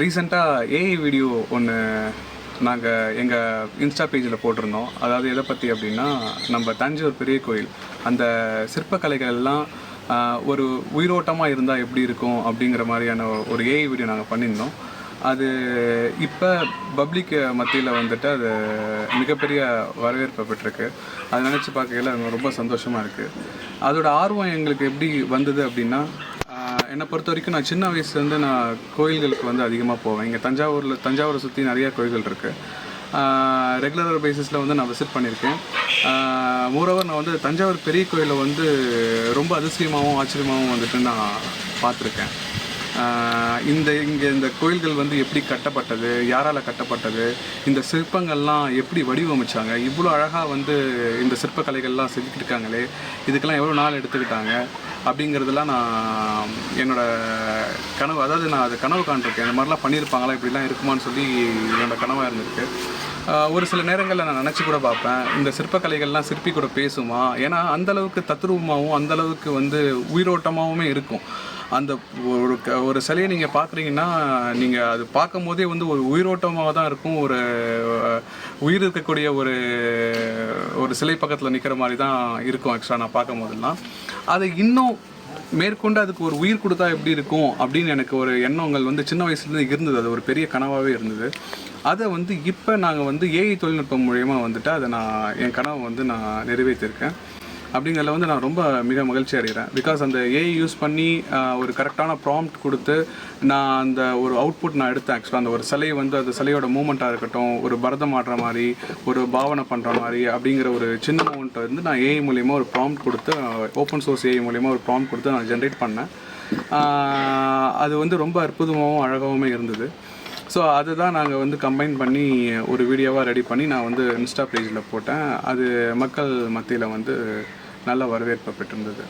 ரீசெண்டாக AI video ஒன்று நாங்கள் எங்கள் இன்ஸ்டா பேஜில் போட்டிருந்தோம். அதாவது எதை பற்றி அப்படின்னா நம்ம தஞ்சூர் பெரிய கோயில். அந்த சிற்பக்கலைகள் எல்லாம் ஒரு உயிரோட்டமாக இருந்தால் எப்படி இருக்கும் அப்படிங்கிற மாதிரியான ஒரு ஏஐ வீடியோ நாங்கள் பண்ணியிருந்தோம். அது இப்போ பப்ளிக் மத்தியில் வந்துட்டு அது மிகப்பெரிய வரவேற்பை பெற்றிருக்கு. அதை நினச்சி பார்க்கையில ரொம்ப சந்தோஷமாக இருக்குது அதோடய ஆர்வம் எங்களுக்கு எப்படி வந்தது அப்படின்னா என்னை பொறுத்த வரைக்கும் நான் சின்ன வயசுலேருந்து நான் கோயில்களுக்கு வந்து அதிகமாக போவேன். இங்கே தஞ்சாவூரில் தஞ்சாவூரை சுற்றி நிறைய கோயில்கள் இருக்குது ரெகுலர் பேசிஸில் வந்து நான் விசிட் பண்ணியிருக்கேன். மூரோவர் நான் வந்து தஞ்சாவூர் பெரிய கோயிலை வந்து ரொம்ப அதிசயமாகவும் ஆச்சரியமாகவும் வந்துட்டு நான் பார்த்துருக்கேன். இந்த இங்கே இந்த கோயில்கள் வந்து எப்படி கட்டப்பட்டது யாரால் கட்டப்பட்டது இந்த சிற்பங்கள்லாம் எப்படி வடிவமைச்சாங்க இவ்வளோ அழகாக வந்து இந்த சிற்பக்கலைகள்லாம் செதுக்கியிருக்காங்களே இதுக்கெல்லாம் எவ்வளோ நாள் எடுத்துக்கிட்டாங்க அப்படிங்கிறதெல்லாம் நான் என்னோட கனவு அதாவது நான் அது கனவு காண்டிருக்கேன் இந்த மாதிரிலாம் பண்ணியிருப்பாங்களா இப்படிலாம் இருக்குமான்னு சொல்லி என்னோட கனவாக இருந்திருக்கு. ஒரு சில நேரங்களில் நான் நினச்சி கூட பார்ப்பேன். இந்த சிற்பக்கலைகள்லாம் சிற்பி கூட பேசுமா? ஏன்னா அந்த அளவுக்கு தத்ரூபமாகவும் அந்தளவுக்கு வந்து உயிரோட்டமாகவுமே இருக்கும். அந்த ஒரு க ஒரு சிலையை நீங்கள் பார்க்குறீங்கன்னா நீங்கள் அது பார்க்கும் போதே வந்து ஒரு உயிரோட்டமாக தான் இருக்கும். ஒரு உயிர் இருக்கக்கூடிய ஒரு ஒரு சிலை பக்கத்தில் நிற்கிற மாதிரி தான் இருக்கும் ஆக்சுவலாக நான் பார்க்கும் போதெல்லாம் அதை இன்னும் மேற்கொண்டு அதுக்கு ஒரு உயிர் கொடுத்தா எப்படி இருக்கும் அப்படின்னு எனக்கு ஒரு எண்ணங்கள் வந்து சின்ன வயசுலேருந்து இருந்தது. அது ஒரு பெரிய கனவாகவே இருந்தது. அதை வந்து இப்போ நாங்கள் வந்து ஏஐ தொழில்நுட்பம் மூலயமா வந்துட்டு அதை நான் என் கனவை வந்து நான் நிறைவேற்றிருக்கேன். அப்படிங்கிறதுல வந்து நான் ரொம்ப மிக மகிழ்ச்சி அடைகிறேன். பிகாஸ் அந்த ஏஐ யூஸ் பண்ணி ஒரு கரெக்டான ப்ராம்ப்ட் கொடுத்து நான் அந்த ஒரு அவுட்புட் நான் எடுத்தேன். ஆக்சுவலாக அந்த ஒரு சிலை வந்து அந்த சிலையோட மூமெண்ட்டாக இருக்கட்டும் ஒரு பரதம் ஆடுற மாதிரி ஒரு பாவனை பண்ணுற மாதிரி அப்படிங்கிற ஒரு சின்ன மூமெண்ட்டை வந்து நான் ஏஐ மூலியமாக ஒரு ப்ராம்ப்ட் கொடுத்து ஓப்பன் சோர்ஸ் ஏஐ மூலியமாக ஒரு ப்ராம்ப்ட் கொடுத்து நான் ஜென்ரேட் பண்ணேன். அது வந்து ரொம்ப அற்புதமாகவும் அழகாகவும் இருந்தது. ஸோ அதுதான் நாங்கள் வந்து கம்பைன் பண்ணி ஒரு வீடியோவாக ரெடி பண்ணி நான் வந்து இன்ஸ்டா பேஜில் போட்டேன். அது மக்கள் மத்தியில் வந்து நல்ல வரவேற்பை பெற்றிருந்தது.